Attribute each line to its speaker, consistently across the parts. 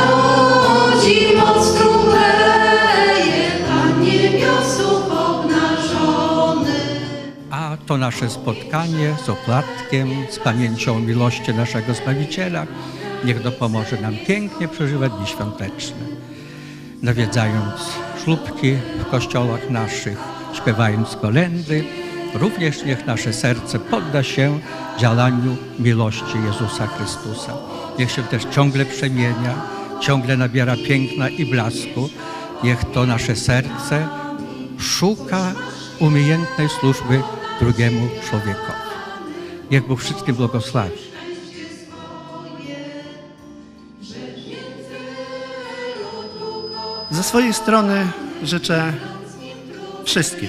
Speaker 1: Rodzi, Pan obnażony.
Speaker 2: A to nasze spotkanie z oplatkiem, z pamięcią miłości naszego Zbawiciela, niech dopomoże nam pięknie przeżywać dni świąteczne. Nawiedzając ślubki w kościołach naszych, śpiewając kolendy, również niech nasze serce podda się działaniu miłości Jezusa Chrystusa. Niech się też ciągle przemienia, ciągle nabiera piękna i blasku. Niech to nasze serce szuka umiejętnej służby drugiemu człowiekowi. Niech Bóg wszystkim błogosławi.
Speaker 3: Ze swojej strony życzę wszystkim,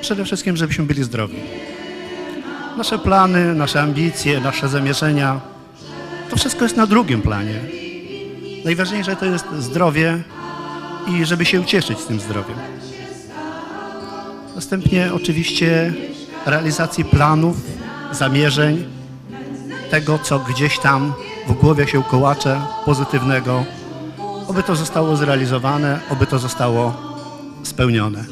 Speaker 3: przede wszystkim, żebyśmy byli zdrowi. Nasze plany, nasze ambicje, nasze zamierzenia, wszystko jest na drugim planie. Najważniejsze to jest zdrowie i żeby się ucieszyć z tym zdrowiem. Następnie oczywiście realizacji planów, zamierzeń, tego, co gdzieś tam w głowie się kołacze pozytywnego, oby to zostało zrealizowane, oby to zostało spełnione.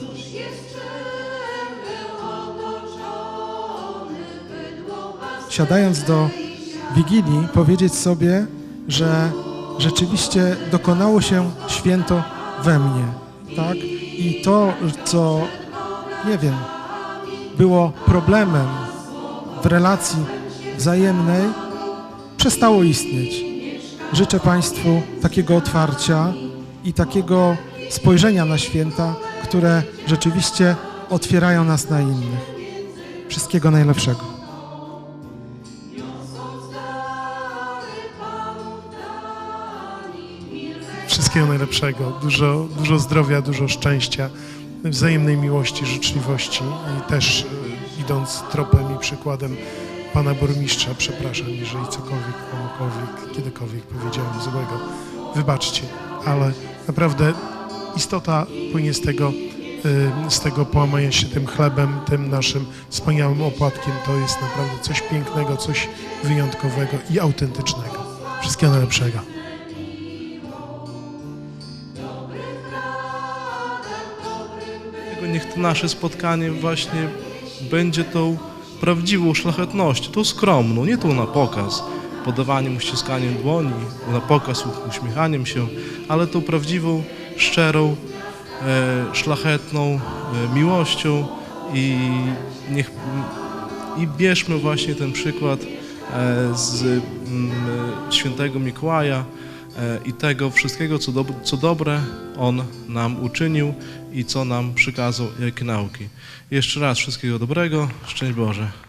Speaker 4: siadając do Wigilii, powiedzieć sobie, że rzeczywiście dokonało się święto we mnie, tak? I to, co, nie wiem, było problemem w relacji wzajemnej, przestało istnieć. Życzę Państwu takiego otwarcia i takiego spojrzenia na święta, które rzeczywiście otwierają nas na innych. Wszystkiego najlepszego.
Speaker 5: Wszystkiego najlepszego, dużo, dużo zdrowia, dużo szczęścia, wzajemnej miłości, życzliwości i też e, idąc tropem i przykładem pana burmistrza, przepraszam, jeżeli cokolwiek komukolwiek, kiedykolwiek powiedziałem złego, wybaczcie, ale naprawdę istota płynie z tego, e, z tego połamania się tym chlebem, tym naszym wspaniałym opłatkiem, to jest naprawdę coś pięknego, coś wyjątkowego i autentycznego. Wszystkiego najlepszego.
Speaker 6: Niech to nasze spotkanie właśnie będzie tą prawdziwą szlachetnością, tą skromną, nie tą na pokaz, podawaniem, uściskaniem dłoni, na pokaz uśmiechaniem się, ale tą prawdziwą, szczerą, e, szlachetną e, miłością i niech i bierzmy właśnie ten przykład e, z mm, świętego Mikołaja e, i tego wszystkiego, co, dob- co dobre On nam uczynił i co nam przykazał, jakie nauki. Jeszcze raz wszystkiego dobrego, szczęść Boże.